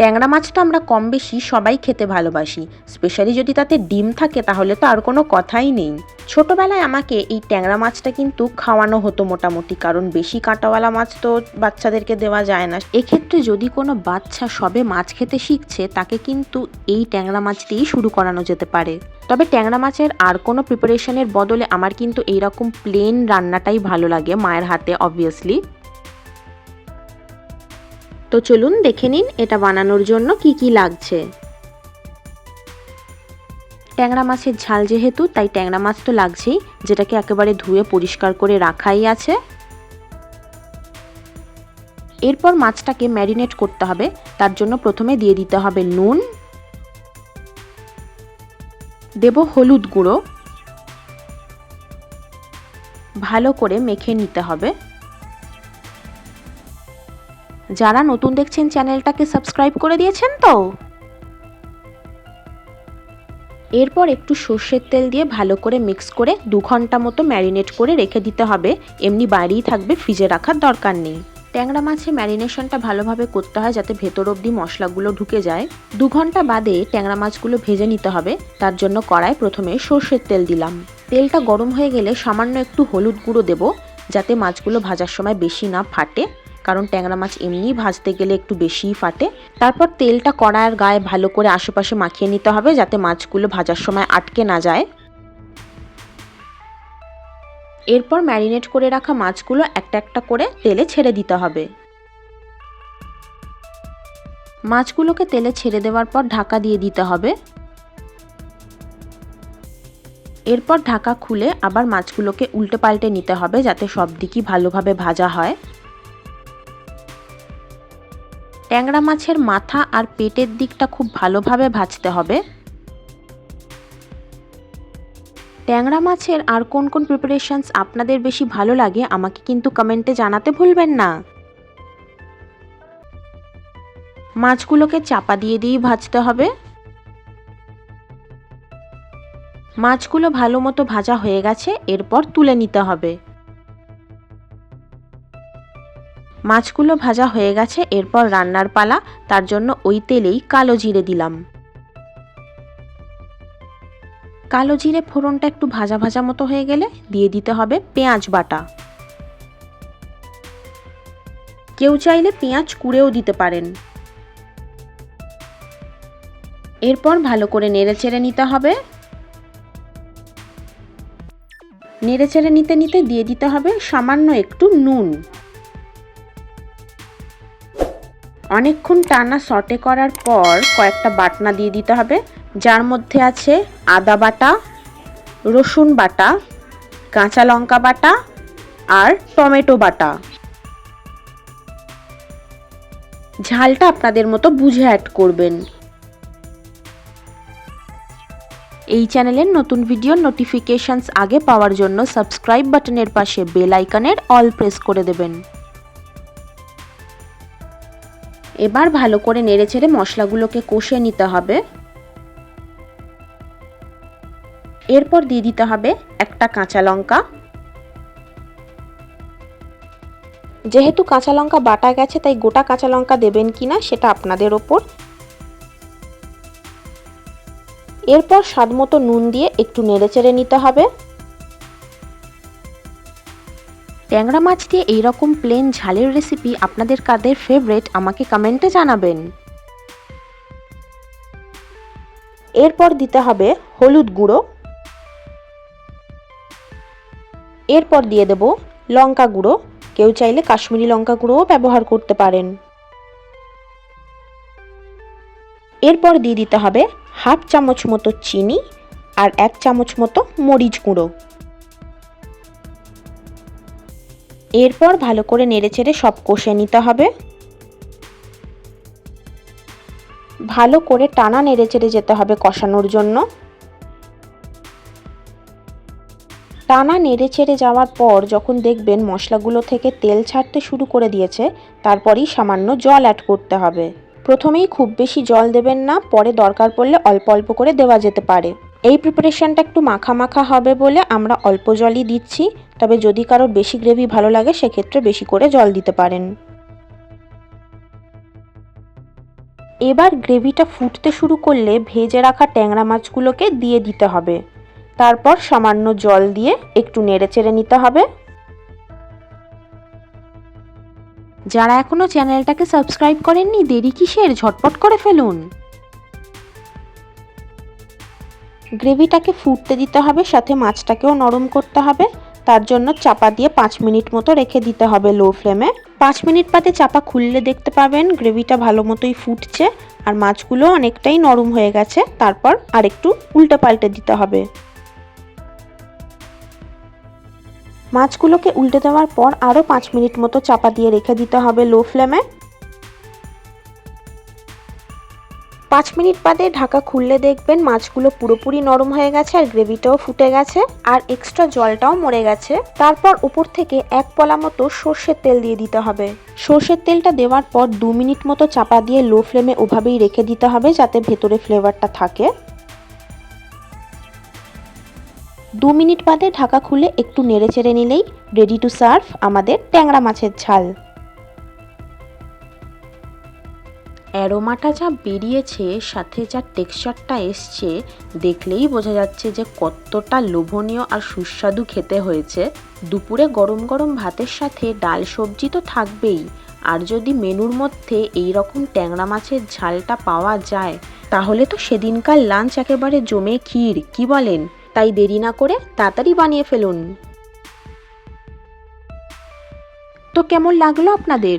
ট্যাংরা মাছটা আমরা কম বেশি সবাই খেতে ভালোবাসি স্পেশালি যদি তাতে ডিম থাকে তাহলে তো আর কোনো কথাই নেই। ছোটবেলায় আমাকে এই ট্যাংরা মাছটা কিন্তু খাওয়ানো হতো মোটামুটি, কারণ বেশি কাঁটাওয়ালা মাছ তো বাচ্চাদেরকে দেওয়া যায় না। এক্ষেত্রে যদি কোনো বাচ্চা সবে মাছ খেতে শিখছে, তাকে কিন্তু এই ট্যাংরা মাছ দিয়েই শুরু করানো যেতে পারে। তবে ট্যাংরা মাছের আর কোনো প্রিপারেশনের বদলে আমার কিন্তু এইরকম প্লেন রান্নাটাই ভালো লাগে মায়ের হাতে অবভিয়াসলি তো চলুন দেখে নিন এটা বানানোর জন্য কি কি লাগছে। ট্যাংরা মাছের ঝাল যেহেতু, তাই ট্যাংরা মাছ তো লাগছেই, যেটাকে একেবারে ধুয়ে পরিষ্কার করে রাখাই আছে। এরপর মাছটাকে ম্যারিনেট করতে হবে, তার জন্য প্রথমে দিয়ে দিতে হবে নুন। দেব হলুদ গুঁড়ো। ভালো করে মেখে নিতে হবে। যারা নতুন দেখছেন চ্যানেলটাকে সাবস্ক্রাইব করে দিয়েছেন তো? এরপর একটু সর্ষের তেল দিয়ে ভালো করে মিক্স করে দু ঘণ্টা মতো ম্যারিনেট করে রেখে দিতে হবে। এমনি বাইরেই থাকবে, ফ্রিজে রাখার দরকার নেই। ট্যাংরা মাছে ম্যারিনেশনটা ভালোভাবে করতে হয় যাতে ভেতর অবধি মশলাগুলো ঢুকে যায়। দু ঘণ্টা বাদে ট্যাংরা মাছগুলো ভেজে নিতে হবে। তার জন্য কড়াই প্রথমে সর্ষের তেল দিলাম। তেলটা গরম হয়ে গেলে সামান্য একটু হলুদ গুঁড়ো দেবো, যাতে মাছগুলো ভাজার সময় বেশি না ফাটে। কারণ ট্যাংরা মাছ এমনি ভাজতে গেলে একটু বেশিই ফাটে। তারপর তেলটা কড়াইয়ের গায়ে ভালো করে আশেপাশে মাখিয়ে নিতে হবে যাতে মাছগুলো ভাজার সময় আটকে না যায়। এরপর ম্যারিনেট করে রাখা মাছগুলো একটা একটা করে তেলে ছেড়ে দিতে হবে। মাছগুলোকে তেলে ছেড়ে দেওয়ার পর ঢাকা দিয়ে দিতে হবে। এরপর ঢাকা খুলে আবার মাছগুলোকে উল্টে পাল্টে নিতে হবে যাতে সব দিকই ভালোভাবে ভাজা হয়। ট্যাংরা মাছের মাথা আর পেটের দিকটা খুব ভালোভাবে ভাজতে হবে। ট্যাংরা মাছের আর কোন কোন প্রিপারেশনস আপনাদের বেশি ভালো লাগে, আমাকে কিন্তু কমেন্টে জানাতে ভুলবেন না। মাছগুলোকে চাপা দিয়ে দিয়েই ভাজতে হবে। মাছগুলো ভালো মতো ভাজা হয়ে গেছে, এরপর তুলে নিতে হবে। মাছগুলো ভাজা হয়ে গেছে, এরপর রান্নার পালা, তার জন্য ওই তেলেই কালো জিরে দিলাম। কালো জিরে ফোড়নটা একটু ভাজা ভাজা মতো হয়ে গেলে দিয়ে দিতে হবে পেঁয়াজ বাটা। কেউ চাইলে পেঁয়াজ কুড়েও দিতে পারেন। এরপর ভালো করে নেড়ে চেড়ে নিতে হবে। নেড়ে চেড়ে নিতে নিতে দিয়ে দিতে হবে সামান্য একটু নুন। অনেকক্ষণ টানা সটে করার পর কয়েকটা বাটনা দিয়ে দিতে হবে। যার মধ্যে আছে আদা বাটা, রসুন বাটা, কাঁচা লঙ্কা বাটা আর টমেটো বাটা। ঝালটা আপনাদের মতো বুঝে অ্যাড করবেন। এই চ্যানেলের নতুন ভিডিও নোটিফিকেশনস আগে পাওয়ার জন্য সাবস্ক্রাইব বাটনের পাশে বেল আইকনের অল প্রেস করে দেবেন। এবার ভালো করে নেড়ে ছেড়ে মশলাগুলোকে কষে নিতে হবে। এরপর দিয়ে দিতে হবে একটা কাঁচা লঙ্কা। যেহেতু কাঁচা লঙ্কা বাটা গেছে, তাই গোটা কাঁচা লঙ্কা দেবেন কি না সেটা আপনাদের ওপর। এরপর স্বাদ মতো নুন দিয়ে একটু নেড়ে চেড়ে নিতে হবে। ট্যাংরা মাছ দিয়ে এইরকম প্লেন ঝালের রেসিপি আপনাদের কাদের ফেভারেট আমাকে কমেন্টে জানাবেন। এরপর দিতে হবে হলুদ গুঁড়ো। এরপর দিয়ে দেব লঙ্কা গুঁড়ো। কেউ চাইলে কাশ্মীরি লঙ্কা গুঁড়োও ব্যবহার করতে পারেন। এরপর দিয়ে দিতে হবে হাফ চামচ মতো চিনি আর এক চামচ মতো মরিচ গুঁড়ো। এরপর ভালো করে নেড়েচেড়ে সব কষে নিতে হবে। ভালো করে টানা নেড়েচেড়ে যেতে হবে কষানোর জন্য। টানা নেড়ে চেড়ে যাওয়ার পর যখন দেখবেন মশলাগুলো থেকে তেল ছাড়তে শুরু করে দিয়েছে, তারপরেই সামান্য জল অ্যাড করতে হবে। প্রথমেই খুব বেশি জল দেবেন না, পরে দরকার পড়লে অল্প অল্প করে দেওয়া যেতে পারে। এই প্রিপারেশনটা একটু মাখা মাখা হবে বলে আমরা অল্প জলই দিচ্ছি। তবে যদি কারোর বেশি গ্রেভি ভালো লাগে, সেক্ষেত্রে বেশি করে জল দিতে পারেন। এবার গ্রেভিটা ফুটতে শুরু করলে ভেজে রাখা ট্যাংরা মাছগুলোকে দিয়ে দিতে হবে। তারপর সামান্য জল দিয়ে একটু নেড়ে চেড়ে নিতে হবে। যারা এখনও চ্যানেলটাকে সাবস্ক্রাইব করেননি, দেরি কিসের? ঝটপট করে ফেলুন। গ্রেভিটাকে ফুটতে দিতে হবে, সাথে মাছটাকেও নরম করতে হবে। তার জন্য চাপা দিয়ে পাঁচ মিনিট মতো রেখে দিতে হবে লো ফ্লেমে। পাঁচ মিনিট বাদে চাপা খুললে দেখতে পাবেন গ্রেভিটা ভালো মতোই ফুটছে আর মাছগুলো অনেকটাই নরম হয়ে গেছে। তারপর আরেকটু উল্টে পাল্টে দিতে হবে। মাছগুলোকে উল্টে দেওয়ার পর আরও পাঁচ মিনিট মতো চাপা দিয়ে রেখে দিতে হবে লো ফ্লেমে। পাঁচ মিনিট বাদে ঢাকা খুললে দেখবেন মাছগুলো পুরোপুরি নরম হয়ে গেছে আর গ্রেভিটাও ফুটে গেছে আর এক্সট্রা জলটাও মরে গেছে। তারপর উপর থেকে এক পলা মতো সর্ষের তেল দিয়ে দিতে হবে। সর্ষের তেলটা দেওয়ার পর দু মিনিট মতো চাপা দিয়ে লো ফ্লেমে ওভাবেই রেখে দিতে হবে যাতে ভেতরে ফ্লেভারটা থাকে। দু মিনিট বাদে ঢাকা খুলে একটু নেড়ে চেড়ে নিলেই রেডি টু সার্ভ আমাদের ট্যাংরা মাছের ঝাল। অ্যারোমাটা যা বেরিয়েছে, সাথে যা টেক্সচারটা এসছে, দেখলেই বোঝা যাচ্ছে যে কতটা লোভনীয় আর সুস্বাদু খেতে হয়েছে। দুপুরে গরম গরম ভাতের সাথে ডাল সবজি তো থাকবেই। আর যদি মেনুর মধ্যে এই রকম ট্যাংরা মাছের ঝালটা পাওয়া যায়, তাহলে তো সেদিনকার লাঞ্চ একেবারে জমে ক্ষীর, কি বলেন? তাই দেরি না করে তাড়াতাড়ি বানিয়ে ফেলুন। তো কেমন লাগল আপনাদের?